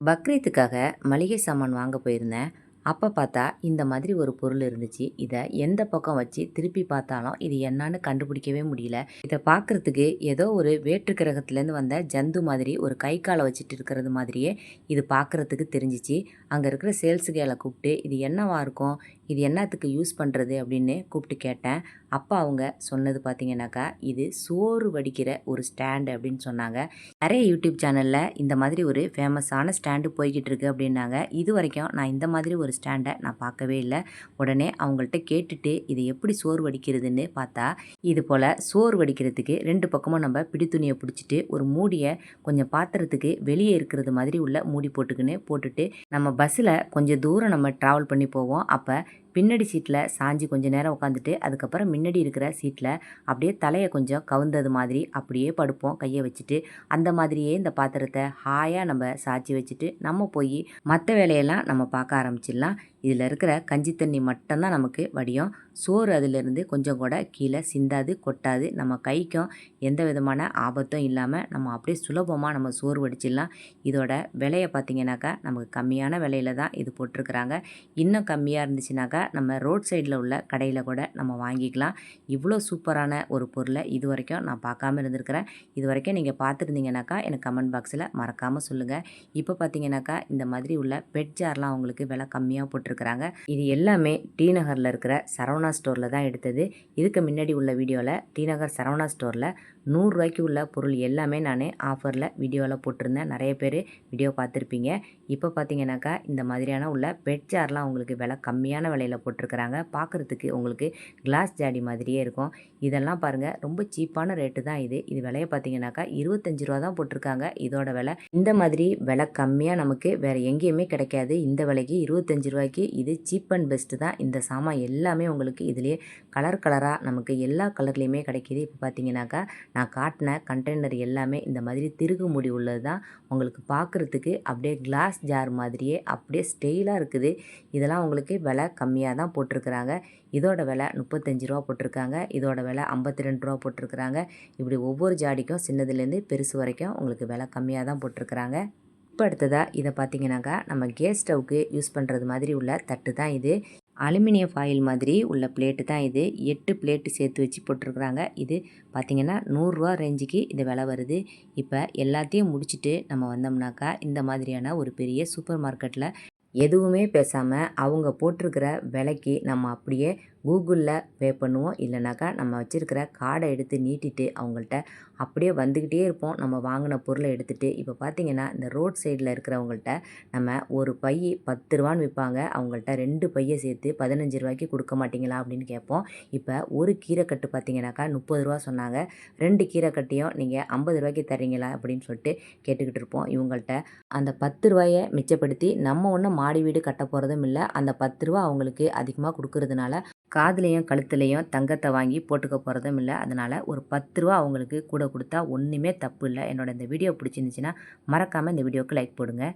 பக்ரீத்துக்காக மளிகை சாமான் வாங்க போயிருந்தேன். அப்போ பார்த்தா இந்த மாதிரி ஒரு பொருள் இருந்துச்சு. இதை எந்த பக்கம் வச்சு திருப்பி பார்த்தாலும் இது என்னன்னு கண்டுபிடிக்கவே முடியல. இதை பார்க்குறதுக்கு ஏதோ ஒரு வேற்று கிரகத்துலேருந்து வந்த ஜந்து மாதிரி ஒரு கை காலை வச்சுட்டு இருக்கிறது மாதிரியே இது பார்க்குறதுக்கு தெரிஞ்சிச்சு. அங்கே இருக்கிற சேல்ஸு கேலை கூப்பிட்டு இது என்னவா இருக்கும்? இது என்னத்துக்கு யூஸ் பண்ணுறது அப்படின்னு கூப்பிட்டு கேட்டேன். அப்போ அவங்க சொன்னது பார்த்தீங்கன்னாக்கா இது சோறு வடிக்கிற ஒரு ஸ்டாண்டு அப்படின்னு சொன்னாங்க. நிறைய யூடியூப் சேனலில் இந்த மாதிரி ஒரு ஃபேமஸான ஸ்டாண்டு போய்கிட்டு இருக்கு அப்படின்னாங்க. இது வரைக்கும் நான் இந்த மாதிரி ஒரு ஸ்டாண்டை நான் பார்க்கவே இல்லை. உடனே அவங்கள்ட்ட கேட்டுட்டு இது எப்படி சோறு வடிக்கிறதுன்னு பார்த்தா இது போல் சோறு வடிக்கிறதுக்கு ரெண்டு பக்கமும் நம்ம பிடித்துணியை பிடிச்சிட்டு ஒரு மூடியை கொஞ்சம் பாத்திரத்துக்கு வெளியே இருக்கிறது மாதிரி உள்ள மூடி போட்டுக்கின்னு போட்டுட்டு நம்ம பஸ்ஸில் கொஞ்சம் தூரம் நம்ம ட்ராவல் பண்ணி போவோம். அப்போ பின்னாடி சீட்டில் சாஞ்சி கொஞ்சம் நேரம் உட்காந்துட்டு அதுக்கப்புறம் முன்னாடி இருக்கிற சீட்டில் அப்படியே தலையை கொஞ்சம் கவுந்தது மாதிரி அப்படியே படுப்போம். கையை வச்சுட்டு அந்த மாதிரியே இந்த பாத்திரத்தை ஹாயாக நம்ம சாய்ச்சி வச்சுட்டு நம்ம போய் மற்ற வேலையெல்லாம் நம்ம பார்க்க ஆரம்பிச்சிடலாம். இதில் இருக்கிற கஞ்சி தண்ணி மட்டும்தான் நமக்கு வடியும். சோறு அதிலிருந்து கொஞ்சம் கூட கீழே சிந்தாது கொட்டாது. நம்ம கைக்கும் எந்த விதமான ஆபத்தும் இல்லாமல் நம்ம அப்படியே சுலபமாக நம்ம சோறு வடிச்சிடலாம். இதோட விலையை பார்த்திங்கனாக்கா நமக்கு கம்மியான விலையில தான் இது போட்டிருக்கிறாங்க. இன்னும் கம்மியாக இருந்துச்சுனாக்கா நம்ம ரோட் சைடில் உள்ள கடையில் கூட நம்ம வாங்கிக்கலாம். இவ்வளோ சூப்பரான ஒரு பொருளை இது வரைக்கும் நான் பார்க்காம இருந்திருக்கிறேன். இது வரைக்கும் நீங்கள் பார்த்துருந்தீங்கனாக்கா எனக்கு கமெண்ட் பாக்ஸில் மறக்காமல் சொல்லுங்கள் இப்போ பார்த்தீங்கன்னாக்கா இந்த மாதிரி உள்ள பெட் ஜார்லாம் அவங்களுக்கு விலை கம்மியாக போட்டிருக்கிறாங்க. இது எல்லாமே டி நகரில் இருக்கிற சரவணா ஸ்டோரில் தான் எடுத்தது. இதுக்கு முன்னாடி உள்ள வீடியோவில் டி நகர் சரவணா ஸ்டோரில் நூறுரூவாய்க்கு உள்ள பொருள் எல்லாமே நான் ஆஃபரில் வீடியோவில் போட்டிருந்தேன். நிறைய பேர் வீடியோ பார்த்துருப்பீங்க. இப்போ பார்த்தீங்கன்னாக்கா இந்த மாதிரியான உள்ள பெட் ஜார்லாம் உங்களுக்கு விலை கம்மியான விலையில் போட்டிருக்கிறாங்க. பார்க்குறதுக்கு உங்களுக்கு கிளாஸ் ஜாடி மாதிரியே இருக்கும். இதெல்லாம் பாருங்கள் ரொம்ப சீப்பான ரேட்டு தான் இது. இது விலையை பார்த்தீங்கன்னாக்கா இருபத்தஞ்சி ரூபா தான் போட்டிருக்காங்க. இதோட விலை இந்த மாதிரி விலை கம்மியாக நமக்கு வேறு எங்கேயுமே கிடைக்காது. இந்த விலைக்கு இருபத்தஞ்சி ரூபாய்க்கு இது சீப் அண்ட் பெஸ்ட்டு தான். இந்த சாமான் எல்லாமே உங்களுக்கு இதுலேயே கலர் கலராக நமக்கு எல்லா கலர்லேயுமே கிடைக்கிது. இப்போ பார்த்தீங்கன்னாக்கா நான் காட்டின கண்டெய்னர் எல்லாமே இந்த மாதிரி திருகு முடி உள்ளது தான். உங்களுக்கு பார்க்குறதுக்கு அப்படியே கிளாஸ் ஜார் மாதிரியே அப்படியே ஸ்டெயிலாக இருக்குது. இதெல்லாம் உங்களுக்கு விலை கம்மியாக தான் போட்டிருக்கிறாங்க. இதோட விலை முப்பத்தஞ்சு ரூபா போட்டிருக்காங்க. இதோட விலை ஐம்பத்தி ரெண்டு ரூபா போட்டிருக்கிறாங்க. இப்படி ஒவ்வொரு ஜாடிக்கும் சின்னதுலேருந்து பெருசு வரைக்கும் உங்களுக்கு விலை கம்மியாக தான் போட்டிருக்கிறாங்க. இப்போ அடுத்ததாக இதை பார்த்தீங்கன்னாக்கா நம்ம கேஸ் ஸ்டவ்க்கு யூஸ் பண்ணுறது மாதிரி உள்ள தட்டு தான் இது. அலுமினியம் ஃபாயில் மாதிரி உள்ள பிளேட்டு தான் இது. எட்டு பிளேட்டு சேர்த்து வச்சு போட்டிருக்குறாங்க. இது பார்த்திங்கன்னா நூறுரூவா ரேஞ்சுக்கு இது விலை வருது. இப்போ எல்லாத்தையும் முடிச்சுட்டு நம்ம வந்தோம்னாக்கா இந்த மாதிரியான ஒரு பெரிய சூப்பர் மார்க்கெட்டில் எதுவுமே பேசாமல் அவங்க போட்டிருக்கிற விலைக்கு நம்ம அப்படியே கூகுளில் பே பண்ணுவோம். இல்லைனாக்கா நம்ம வச்சுருக்கிற கார்டை எடுத்து நீட்டிட்டு அவங்கள்ட்ட அப்படியே வந்துக்கிட்டே இருப்போம். நம்ம வாங்கின பொருளை எடுத்துகிட்டு இப்போ பார்த்திங்கன்னா இந்த ரோட் சைடில் இருக்கிறவங்கள்ட்ட நம்ம ஒரு பை பத்து ரூபான்னு விற்பாங்க அவங்கள்ட்ட ரெண்டு பையை சேர்த்து பதினஞ்சு ரூபாய்க்கு கொடுக்க மாட்டிங்களா அப்படின்னு கேட்போம். இப்போ ஒரு கீரைக்கட்டு பார்த்திங்கனாக்கா முப்பது ரூபா சொன்னாங்க. ரெண்டு கீரைக்கட்டையும் நீங்கள் ஐம்பது ரூபாய்க்கு தரீங்களா அப்படின்னு சொல்லிட்டு கேட்டுக்கிட்டு இருப்போம். இவங்கள்ட்ட அந்த பத்து ரூபாயை மிச்சப்படுத்தி நம்ம ஒன்றும் மாடி வீடு கட்ட போகிறதும் இல்லை. அந்த பத்து ரூபா அவங்களுக்கு அதிகமாக கொடுக்கறதுனால காதுலேயும் கழுத்துலேயும் தங்கத்தை வாங்கி போட்டுக்க போகிறதும் இல்லை. அதனால் ஒரு பத்து ரூபா அவங்களுக்கு கூட கொடுத்தா ஒன்றுமே தப்பு இல்லை. என்னோட இந்த வீடியோ பிடிச்சிருந்துச்சின்னா மறக்காமல் இந்த வீடியோவுக்கு லைக் போடுங்க.